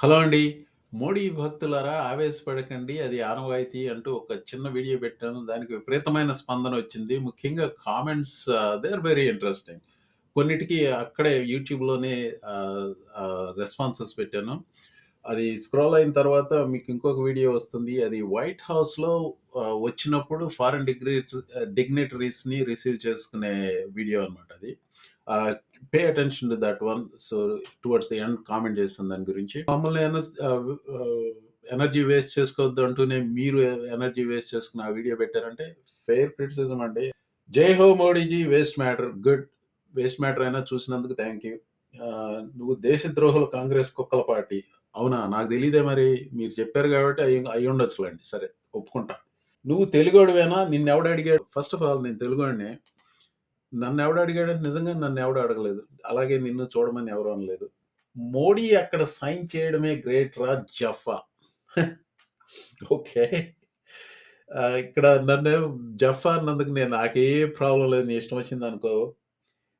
Hello అండి. మోడీ భక్తులారా ఆవేశపడకండి. అది ఆనవాయితీ అంటూ ఒక చిన్న వీడియో పెట్టాను. దానికి విపరీతమైన స్పందన వచ్చింది ముఖ్యంగా కామెంట్స్ ఆహ్, దే ఆర్ వెరీ ఇంట్రెస్టింగ్. కొన్నిటికి అక్కడే యూట్యూబ్‌లోనే ఆహ్, ఆహ్, రెస్పాన్సెస్ పెట్టాను. అది స్క్రోల్ అయిన తర్వాత మీకు ఇంకొక వీడియో వస్తుంది. అది వైట్ హౌస్‌లో ఆహ్, వచ్చినప్పుడు ఫారెన్ డిగ్రీ డిగ్నిటరీస్‌ని రిసీవ్ చేసుకునే వీడియో అనమాట అది. Pay attention to that one. So, towards the end comment చేస్తాను దాని గురించి. మమ్మల్ని ఎనర్జీ వేస్ట్ చేసుకోవద్దు అంటూనే మీరు ఎనర్జీ వేస్ట్ చేసుకుని ఆ వీడియో పెట్టారంటే ఫెయిర్ క్రిటిసిజం అండి. జై హో Modiji waste matter. Good. Waste matter అయినా చూసినందుకు థ్యాంక్ యూ. నువ్వు దేశద్రోహులు కాంగ్రెస్ కుక్కల పార్టీ. అవునా? నాకు తెలియదే మరి. మీరు చెప్పారు కాబట్టి అయ్యి ఉండొచ్చులేండి సరే ఒప్పుకుంటా. నువ్వు తెలుగోడివేనా? నిన్నెవడు అడిగాడు? ఫస్ట్ ఆఫ్ ఆల్ నేను తెలుగోడినే. నన్నెవడు అడిగాడంటే నన్ను నన్నెవడు అడగలేదు. అలాగే నిన్ను చూడమని ఎవరు అనలేదు. మోడీ అక్కడ సైన్ చేయడమే గ్రేట్ రా జఫా. ఓకే. ఆహ్, ఇక్కడ నన్నేమో జఫా అన్నందుకు నేను నాకే ప్రాబ్లమ్ లేదు. నీ ఇష్టం వచ్చిందనుకో.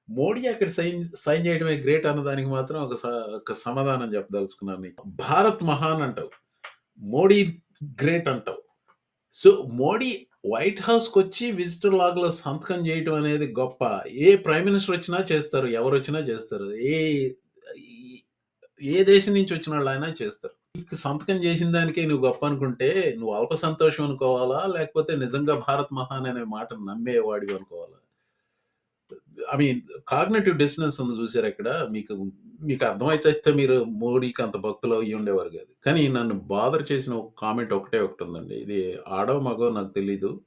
మోడీ అక్కడ సైన్ సైన్ చేయడమే గ్రేట్ అన్నదానికి మాత్రం ఒక స ఒక సమాధానం చెప్పదలుచుకున్నాను నీకు. భారత్ మహాన్ అంటావు. మోడీ గ్రేట్ అంటావు. సో, మోడీ వైట్ హౌస్కి వచ్చి విజిటర్ లాగ్‌లో సంతకం చేయటం అనేది గొప్ప. ఏ ప్రైమ్ మినిస్టర్ వచ్చినా చేస్తారు. ఎవరు వచ్చినా చేస్తారు. ఏ ఏ దేశం నుంచి వచ్చిన వాళ్ళు అయినా చేస్తారు. సంతకం చేసిన దానికే నువ్వు గొప్ప అనుకుంటే, నువ్వు అల్ప సంతోషం అనుకోవాలా? లేకపోతే నిజంగా భారత్ మహాన్ అనే మాట నమ్మేవాడివి అనుకోవాలా? ఐ మీన్ కాగ్నేటివ్ డిస్టెన్స్ ఉంది చూసారు ఇక్కడ? మీకు మీకు అర్థమైతే మీరు మోడీకి అంత భక్తులు అయ్యి ఉండేవారు కాదు. కానీ నన్ను బాదర్ చేసిన ఒక కామెంట్ ఒకటే ఒకటి ఉందండి ఇది ఆడో, మగో నాకు తెలీదు.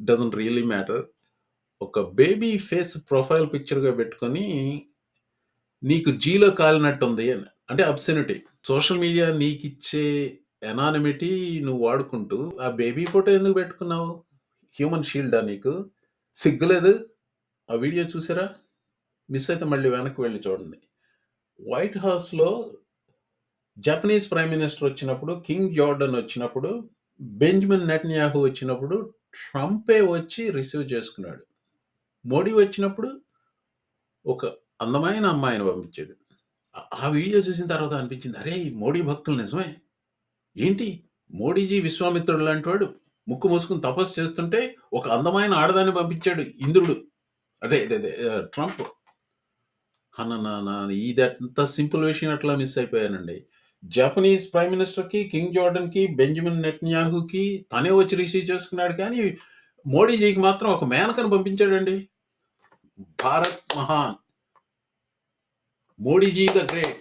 Doesn't really matter. ఒక బేబీ ఫేస్ ప్రొఫైల్ పిక్చర్‌గా పెట్టుకొని నీకు జీలో కాలినట్టుంది అని. అంటే అబ్సెనిటీ. సోషల్ మీడియా నీకు ఇచ్చే ఎనానిమిటీ నువ్వు వాడుకుంటూ, ఆ బేబీ ఫోటో ఎందుకు పెట్టుకున్నావు? హ్యూమన్ షీల్డా నీకు? సిగ్గులేదు? ఆ వీడియో చూసారా? మిస్ అయితే మళ్ళీ వెనక్కి వెళ్ళి చూడండి. వైట్ హౌస్‌లో జపనీస్ ప్రైమ్ మినిస్టర్ వచ్చినప్పుడు, కింగ్ జార్డన్ వచ్చినప్పుడు, బెంజమిన్ నెట్న్యాహు వచ్చినప్పుడు ట్రంపే వచ్చి రిసీవ్ చేసుకున్నాడు. మోడీ వచ్చినప్పుడు ఒక అందమైన అమ్మాయిని పంపించాడు. ఆ వీడియో చూసిన తర్వాత అనిపించింది. అరే మోడీ భక్తులు నిజమే. ఏంటి మోడీజీ విశ్వామిత్రుడు లాంటివాడు ముక్కు మూసుకుని తపస్సు చేస్తుంటే ఒక అందమైన ఆడదాన్ని పంపించాడు ఇంద్రుడు. అదే అదే ట్రంప్. అన్న నా నా ఇదంత సింపుల్ విషయం అట్లా మిస్ అయిపోయానండి. జపనీస్ ప్రైమ్ మినిస్టర్‌కి, కింగ్ జార్డన్‌కి, బెంజమిన్ నెట్న్యాహుకి తనే వచ్చి రిసీవ్ చేసుకున్నాడు కానీ, మోడీజీకి మాత్రం ఒక మేనకను పంపించాడండి. భారత్ మహాన్. మోడీజీ ద గ్రేట్.